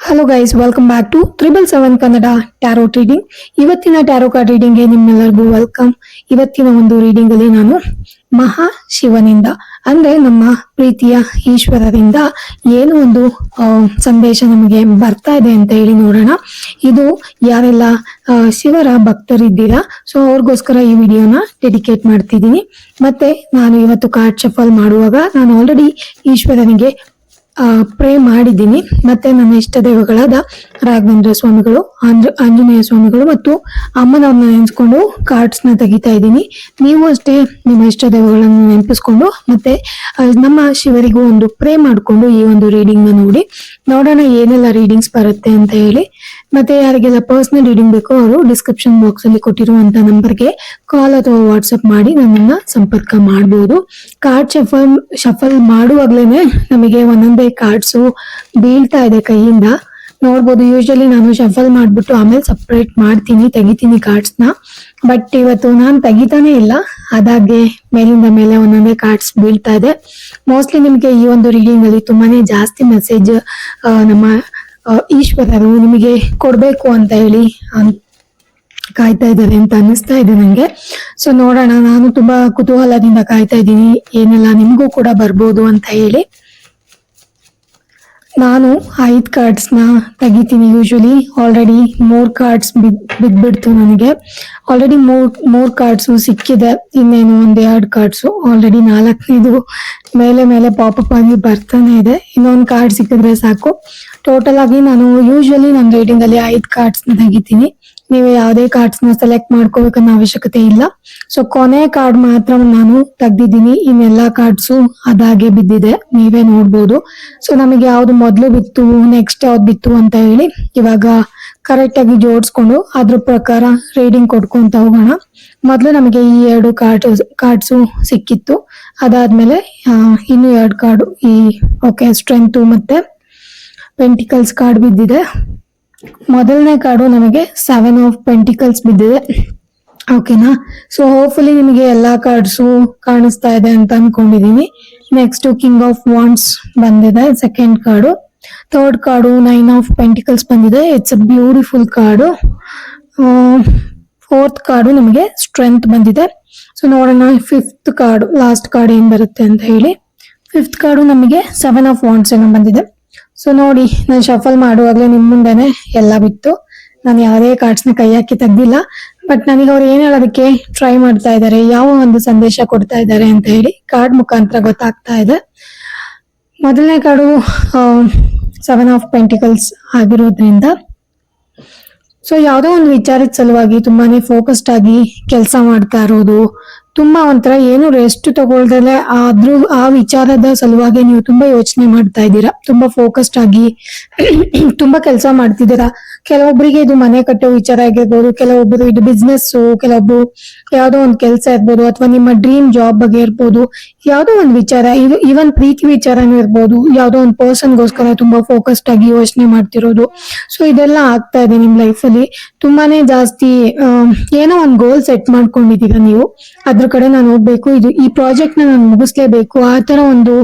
Hello guys welcome back to triple seven Kannada tarot reading ಇವತ್ತಿನ tarot card ರೀಡಿಂಗ್ಗೆ ನಿಮ್ಮೆಲ್ಲರಿಗೂ welcome ಇವತ್ತಿನ ಒಂದು ರೀಡಿಂಗ್ ಅಲ್ಲಿ ನಾನು ಮಹಾ ಶಿವನಿಂದ, ಅಂದ್ರೆ ನಮ್ಮ ಪ್ರೀತಿಯ ಈಶ್ವರರಿಂದ ಏನು ಒಂದು ಸಂದೇಶ ನಮಗೆ ಬರ್ತಾ ಇದೆ ಅಂತ ಹೇಳಿ ನೋಡೋಣ. ಇದು ಯಾರೆಲ್ಲ ಶಿವರ ಭಕ್ತರಿದ್ದೀರಾ ಸೊ ಅವ್ರಿಗೋಸ್ಕರ ಈ ವಿಡಿಯೋನ ಡೆಡಿಕೇಟ್ ಮಾಡ್ತಿದ್ದೀನಿ. ಮತ್ತೆ ನಾನು ಇವತ್ತು ಕಾರ್ಡ್ ಶಫಲ್ ಮಾಡುವಾಗ ನಾನು ಆಲ್ರೆಡಿ ಈಶ್ವರನಿಗೆ ಪ್ರೇ ಮಾಡಿದ್ದೀನಿ. ಮತ್ತೆ ನನ್ನ ಇಷ್ಟ ದೇವಗಳಾದ ರಾಘವೇಂದ್ರ ಸ್ವಾಮಿಗಳು ಆಂಜ- ಆಂಜನೇಯ ಸ್ವಾಮಿಗಳು ಮತ್ತು ಅಮ್ಮನವ್ರನ್ನ ನೆನೆಸ್ಕೊಂಡು ಕಾರ್ಡ್ಸ್ನ ತೆಗಿತಾ ಇದ್ದೀನಿ. ನೀವು ಅಷ್ಟೇ ನಿಮ್ಮ ಇಷ್ಟ ದೇವಗಳನ್ನು ನೆನಪಿಸ್ಕೊಂಡು ಮತ್ತೆ ನಮ್ಮ ಶಿವರಿಗೂ ಒಂದು ಪ್ರೇ ಮಾಡಿಕೊಂಡು ಈ ಒಂದು ರೀಡಿಂಗ್ನ ನೋಡಿ. ನೋಡೋಣ ಏನೆಲ್ಲ ರೀಡಿಂಗ್ಸ್ ಬರುತ್ತೆ ಅಂತ ಹೇಳಿ. ಮತ್ತೆ ಯಾರಿಗೆಲ್ಲ ಪರ್ಸನಲ್ ರೀಡಿಂಗ್ ಬೇಕೋ ಅವರು ಡಿಸ್ಕ್ರಿಪ್ಷನ್ ಬಾಕ್ಸ್ ಅಲ್ಲಿ ಕೊಟ್ಟಿರುವಂತ ನಂಬರ್ಗೆ ಕಾಲ್ ಅಥವಾ ವಾಟ್ಸಪ್ ಮಾಡಿ ನನ್ನನ್ನ ಸಂಪರ್ಕ ಮಾಡಬಹುದು ಕಾರ್ಡ್ ಶಫಲ್ ಶಫಲ್ ಮಾಡುವಾಗ್ಲೇನೆ ನಮಗೆ ಒಂದೊಂದೇ ಕಾರ್ಡ್ಸು ಬೀಳ್ತಾ ಇದೆ ಕೈಯಿಂದ. ನೋಡ್ಬೋದು ಯೂಶಲಿ ನಾನು ಶಫಲ್ ಮಾಡ್ಬಿಟ್ಟು ಆಮೇಲೆ ಸಪ್ರೇಟ್ ಮಾಡ್ತೀನಿ, ತೆಗಿತೀನಿ ಕಾರ್ಡ್ಸ್ನ ಬಟ್ ಇವತ್ತು ನಾನು ತೆಗಿತಾನೆ ಇಲ್ಲ. ಅದಾಗೆ ಮೇಲಿಂದ ಮೇಲೆ ಒಂದೊಂದೇ ಕಾರ್ಡ್ಸ್ ಬೀಳ್ತಾ ಇದೆ. ಮೋಸ್ಟ್ಲಿ ನಿಮಗೆ ಈ ಒಂದು ರೀಡಿಂಗ್ ಅಲ್ಲಿ ತುಂಬಾನೇ ಜಾಸ್ತಿ ಮೆಸೇಜ್ ನಮ್ಮ ಈಶ್ವರರು ನಿಮಗೆ ಕೊಡಬೇಕು ಅಂತ ಹೇಳಿ ಕಾಯ್ತಾ ಇದ್ದಾರೆ ಅಂತ ಅನ್ನಿಸ್ತಾ ಇದೆ ನಂಗೆ. ಸೊ ನೋಡೋಣ. ನಾನು ತುಂಬಾ ಕುತೂಹಲದಿಂದ ಕಾಯ್ತಾ ಇದ್ದೀನಿ. ಏನೆಲ್ಲ ನಿಮಗೂ ಕೂಡ ಬರ್ಬೋದು ಅಂತ ಹೇಳಿ. ನಾನು ಐದು ಕಾರ್ಡ್ಸ್ನ ತೆಗಿತೀನಿ ಯೂಶಲಿ ಆಲ್ರೆಡಿ ಮೂರ್ ಕಾರ್ಡ್ಸ್ ಬಿದ್ ಬಿದ್ಬಿಡ್ತು ನನಗೆ. ಆಲ್ರೆಡಿ ಮೂರ್ ಮೂರ್ ಕಾರ್ಡ್ಸ್ ಸಿಕ್ಕಿದೆ. ಇನ್ನೇನು ಒಂದ್ ಎರಡ್ ಕಾರ್ಡ್ಸ್ ಆಲ್ರೆಡಿ ನಾಲ್ಕನೇದು ಮೇಲೆ ಮೇಲೆ ಪಾಪಪ್ ಆಗಿ ಬರ್ತಾನೆ ಇದೆ. ಇನ್ನೊಂದು ಕಾರ್ಡ್ ಸಿಕ್ಕಿದ್ರೆ ಸಾಕು. ಟೋಟಲ್ ಆಗಿ ನಾನು ಯೂಶ್ವಲಿ ನನ್ನ ರೇಟಿಂಗಲ್ಲಿ ಅಲ್ಲಿ ಐದ್ ಕಾರ್ಡ್ಸ್ನ ತೆಗಿತೀನಿ. ನೀವು ಯಾವುದೇ ಕಾರ್ಡ್ಸ್ನ ಸೆಲೆಕ್ಟ್ ಮಾಡ್ಕೋಬೇಕನ್ನೋ ಅವಶ್ಯಕತೆ ಇಲ್ಲ. ಸೊ ಕೊನೆ ಕಾರ್ಡ್ ಮಾತ್ರ ನಾನು ತೆಗ್ದಿದ್ದೀನಿ. ಇನ್ನೆಲ್ಲಾ ಕಾರ್ಡ್ಸು ಅದಾಗೆ ಬಿದ್ದಿದೆ. ನೀವೇ ನೋಡ್ಬೋದು. ಸೊ ನಮಗೆ ಯಾವ್ದು ಮೊದಲು ಬಿತ್ತು ನೆಕ್ಸ್ಟ್ ಯಾವ್ದು ಬಿತ್ತು ಅಂತ ಹೇಳಿ ಇವಾಗ ಕರೆಕ್ಟ್ ಆಗಿ ಜೋಡಿಸ್ಕೊಂಡು ಅದ್ರ ಪ್ರಕಾರ ರೀಡಿಂಗ್ ಕೊಟ್ಕೊಂತ ಹೋಗೋಣ. ಮೊದಲು ನಮಗೆ ಈ ಎರಡು ಕಾರ್ಡ್ ಕಾರ್ಡ್ಸು ಸಿಕ್ಕಿತ್ತು. ಅದಾದ್ಮೇಲೆ ಇನ್ನು ಎರಡು ಕಾರ್ಡು ಈ ಓಕೆ ಸ್ಟ್ರೆಂತು ಮತ್ತೆ ಪೆಂಟಿಕಲ್ಸ್ ಕಾರ್ಡ್ ಬಿದ್ದಿದೆ. ಮೊದಲನೇ ಕಾರ್ಡು ನಮಗೆ ಸೆವೆನ್ ಆಫ್ ಪೆಂಟಿಕಲ್ಸ್ ಬಿದ್ದಿದೆ. ಓಕೆನಾ ಸೊ ಹೋಪ್ಫುಲಿ ನಿಮಗೆ ಎಲ್ಲಾ ಕಾರ್ಡ್ಸು ಕಾಣಿಸ್ತಾ ಇದೆ ಅಂತ ಅನ್ಕೊಂಡಿದೀನಿ. ನೆಕ್ಸ್ಟ್ ಕಿಂಗ್ ಆಫ್ ವಾಂಡ್ಸ್ ಬಂದಿದೆ second card third card nine of pentacles ಬಂದಿದೆ. It's a beautiful card fourth card ನಮಗೆ ಸ್ಟ್ರೆಂತ್ ಬಂದಿದೆ. ಸೊ ನೋಡೋಣ ಫಿಫ್ತ್ ಕಾರ್ಡು ಲಾಸ್ಟ್ ಕಾರ್ಡ್ ಏನ್ ಬರುತ್ತೆ ಅಂತ ಹೇಳಿ. ಫಿಫ್ತ್ ಕಾರ್ಡು ನಮಗೆ ಸೆವೆನ್ ಆಫ್ ವಾಂಡ್ಸ್ ಏನೋ ಬಂದಿದೆ. ಸೊ ನೋಡಿ, ನಾನು ಶಫಲ್ ಮಾಡುವಾಗಲೇ ನಿಮ್ಮ ಮುಂದೆನೆ ಎಲ್ಲ ಬಿತ್ತು. ನಾನು ಯಾವುದೇ ಕಾರ್ಡ್ಸ್ನ ಕೈ ಹಾಕಿ ತೆಗ್ದಿಲ್ಲ. ಬಟ್ ನನಗೆ ಅವ್ರು ಏನು ಹೇಳೋದಕ್ಕೆ ಟ್ರೈ ಮಾಡ್ತಾ ಇದ್ದಾರೆ ಯಾವ ಒಂದು ಸಂದೇಶ ಕೊಡ್ತಾ ಇದ್ದಾರೆ ಅಂತ ಹೇಳಿ ಕಾರ್ಡ್ ಮುಖಾಂತರ ಗೊತ್ತಾಗ್ತಾ ಇದೆ. ಮೊದಲನೇ ಕಾರ್ಡು ಸೆವೆನ್ ಆಫ್ ಪೆಂಟಿಕಲ್ಸ್ ಆಗಿರೋದ್ರಿಂದ. ಸೊ ಯಾವುದೋ ಒಂದು ವಿಚಾರದ ಸಲುವಾಗಿ ತುಂಬಾನೇ ಫೋಕಸ್ಡ್ ಆಗಿ ಕೆಲಸ ಮಾಡ್ತಾ ಇರೋದು ತುಂಬಾ ಒಂಥರ ಏನು ರೆಸ್ಟ್ ತಗೊಳ್ದಲೆ ಆದ್ರೂ ಆ ವಿಚಾರದ ಸಲುವಾಗಿ ನೀವು ತುಂಬಾ ಯೋಚನೆ ಮಾಡ್ತಾ ಇದ್ದೀರಾ. ತುಂಬಾ ಫೋಕಸ್ಡ್ ಆಗಿ, ತುಂಬಾ ಕೆಲಸ ಮಾಡ್ತಿದ್ದೀರಾ. ಕೆಲವೊಬ್ಬರಿಗೆ ಇದು ಮನೆ ಕಟ್ಟೋ ವಿಚಾರ ಆಗಿರ್ಬೋದು, ಕೆಲವೊಬ್ರು ಇದು ಬಿಸ್ನೆಸ್ ಕೆಲವೊಬ್ರು ಯಾವ್ದೋ ಒಂದು ಕೆಲಸ ಇರ್ಬೋದು ಅಥವಾ ನಿಮ್ಮ ಡ್ರೀಮ್ ಜಾಬ್ ಬಗ್ಗೆ ಇರ್ಬೋದು, ಯಾವ್ದೋ ಒಂದು ವಿಚಾರ ಇದು ಈವನ್ ಪ್ರೀತಿ ವಿಚಾರನೂ ಇರ್ಬೋದು, ಯಾವ್ದೋ ಪರ್ಸನ್ ಗೋಸ್ಕರ ತುಂಬಾ ಫೋಕಸ್ಡ್ ಆಗಿ ಯೋಚನೆ ಮಾಡ್ತಿರೋದು. ಸೊ ಇದೆಲ್ಲ ಆಗ್ತಾ ಇದೆ ನಿಮ್ ಲೈಫ್ ಅಲ್ಲಿ. ತುಂಬಾನೇ ಜಾಸ್ತಿ ಏನೋ ಒಂದು ಗೋಲ್ ಸೆಟ್ ಮಾಡ್ಕೊಂಡಿದ್ದೀರಾ ನೀವು. ಅದ್ರ ಕಡೆ ನಾನು ಹೋಗ್ಬೇಕು. ಇದು ಈ ಪ್ರಾಜೆಕ್ಟ್ನ ನಾನು ಮುಗಿಸ್ಲೇಬೇಕು. ಆ ತರ ಒಂದು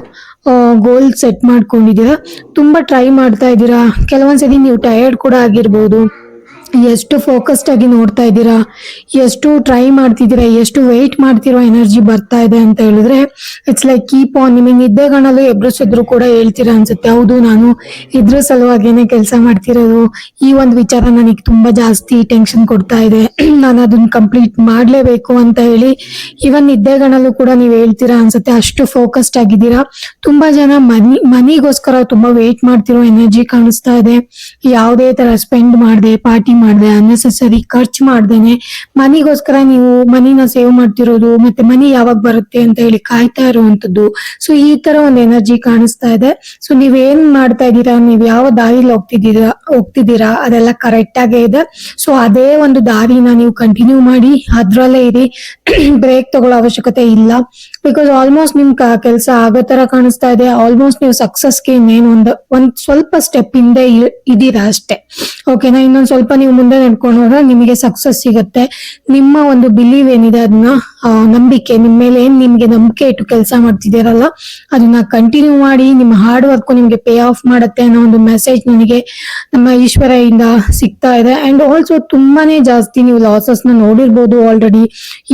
ಗೋಲ್ ಸೆಟ್ ಮಾಡ್ಕೊಂಡಿದ್ದೀರಾ? ತುಂಬ ಟ್ರೈ ಮಾಡ್ತಾ ಇದ್ದೀರಾ? ಕೆಲವೊಂದ್ಸತಿ ನೀವು ಟಯರ್ಡ್ ಕೂಡ ಆಗಿರ್ಬೋದು. ಎಷ್ಟು ಫೋಕಸ್ಡ್ ಆಗಿ ನೋಡ್ತಾ ಇದ್ದೀರಾ? ಎಷ್ಟು ಟ್ರೈ ಮಾಡ್ತಿದ್ದೀರಾ? ಎಷ್ಟು ವೆಯ್ಟ್ ಮಾಡ್ತಿರೋ ಎನರ್ಜಿ ಬರ್ತಾ ಇದೆ ಅಂತ ಹೇಳಿದ್ರೆ ಇಟ್ಸ್ ಲೈಕ್ ಕೀಪ್ ಆನ್ ನಿಮಗೆ ನಿದ್ದೆ ಕಾಣಲು ಎಬ್ರಿಸಿದ್ರು ಕೂಡ ಹೇಳ್ತೀರಾ ಅನ್ಸುತ್ತೆ. ಹೌದು, ನಾನು ಇದ್ರ ಸಲುವಾಗೇನೆ ಕೆಲಸ ಮಾಡ್ತಿರೋದು. ಈ ಒಂದು ವಿಚಾರ ನನಗೆ ತುಂಬಾ ಜಾಸ್ತಿ ಟೆನ್ಷನ್ ಕೊಡ್ತಾ ಇದೆ. ನಾನು ಅದನ್ನ ಕಂಪ್ಲೀಟ್ ಮಾಡ್ಲೇಬೇಕು ಅಂತ ಹೇಳಿ ಇವನ್ ನಿದ್ದೆಗಳಲ್ಲೂ ಕೂಡ ನೀವು ಹೇಳ್ತೀರಾ ಅನ್ಸುತ್ತೆ. ಅಷ್ಟು ಫೋಕಸ್ಡ್ ಆಗಿದ್ದೀರಾ. ತುಂಬಾ ಜನ ಮನಿ, ಮನಿಗೋಸ್ಕರ ತುಂಬಾ ವೆಯ್ಟ್ ಮಾಡ್ತಿರೋ ಎನರ್ಜಿ ಕಾಣಿಸ್ತಾ ಇದೆ. ಯಾವುದೇ ತರ ಸ್ಪೆಂಡ್ ಮಾಡದೆ ಪಾರ್ಟಿ ಮಾಡದೆ ಅನ್ನೆಸೆಸರಿ ಖರ್ಚು ಮಾಡ್ದೇನೆ. ಮನಿಗೋಸ್ಕರ ನೀವು ಮನಿನ ಸೇವ್ ಮಾಡ್ತಿರೋದು, ಮತ್ತೆ ಮನಿ ಯಾವಾಗ ಬರುತ್ತೆ ಅಂತ ಹೇಳಿ ಕಾಯ್ತಾ ಇರುವಂತದ್ದು ಸೊ ಈ ತರ ಒಂದು ಎನರ್ಜಿ ಕಾಣಿಸ್ತಾ ಇದೆ. ಸೊ ನೀವೇನ್ ಮಾಡ್ತಾ ಇದ್ದೀರಾ, ನೀವ್ ಯಾವ ದಾರಿಲಿ ಹೋಗ್ತಿದ್ದೀರಾ ಹೋಗ್ತಿದ್ದೀರಾ, ಅದೆಲ್ಲ ಕರೆಕ್ಟ್ ಆಗೇ ಇದೆ. ಸೊ ಅದೇ ಒಂದು ದಾರಿನ ನೀವು ಕಂಟಿನ್ಯೂ ಮಾಡಿ, ಅದ್ರಲ್ಲೇ ಇರಿ. ಬ್ರೇಕ್ ತಗೊಳ್ಳೋ ಅವಶ್ಯಕತೆ ಇಲ್ಲ. ಬಿಕಾಸ್ ಆಲ್ಮೋಸ್ಟ್ ನಿಮ್ ಕೆಲಸ ಆಗೋ ತರ ಕಾಣಿಸ್ತಾ ಇದೆ. ಆಲ್ಮೋಸ್ಟ್ ನೀವು ಸಕ್ಸಸ್ಗೆ ಇನ್ನೇನು ಒಂದು, ಒಂದ್ ಸ್ವಲ್ಪ ಸ್ಟೆಪ್ ಹಿಂದೆ ಇದೀರಾ ಅಷ್ಟೇ. ಓಕೆನಾ ಇನ್ನೊಂದ್ ಸ್ವಲ್ಪ ನೀವು ಮುಂದೆ ನಡ್ಕೊಂಡು ಹೋದ್ರೆ ನಿಮಗೆ ಸಕ್ಸಸ್ ಸಿಗುತ್ತೆ. ನಿಮ್ಮ ಒಂದು ಬಿಲೀವ್ ಏನಿದೆ ಅದನ್ನ ನಂಬಿಕೆ, ನಿಮ್ ಮೇಲೆ ಏನ್ ನಿಮ್ಗೆ ನಂಬಿಕೆ ಇಟ್ಟು ಕೆಲಸ ಮಾಡ್ತಿದ್ದೀರಲ್ಲ, ಅದನ್ನ ಕಂಟಿನ್ಯೂ ಮಾಡಿ, ನಿಮ್ಮ ಹಾರ್ಡ್ ವರ್ಕ್ ನಿಮ್ಗೆ ಪೇ ಆಫ್ ಮಾಡುತ್ತೆ ಅನ್ನೋ ಒಂದು ಮೆಸೇಜ್ ನನಗೆ ನಮ್ಮ ಈಶ್ವರಯಿಂದ ಸಿಗ್ತಾ ಇದೆ. ಅಂಡ್ ಆಲ್ಸೋ ತುಂಬಾನೇ ಜಾಸ್ತಿ ನೀವು ಲಾಸಸ್ನ ನೋಡಿರ್ಬೋದು ಆಲ್ರೆಡಿ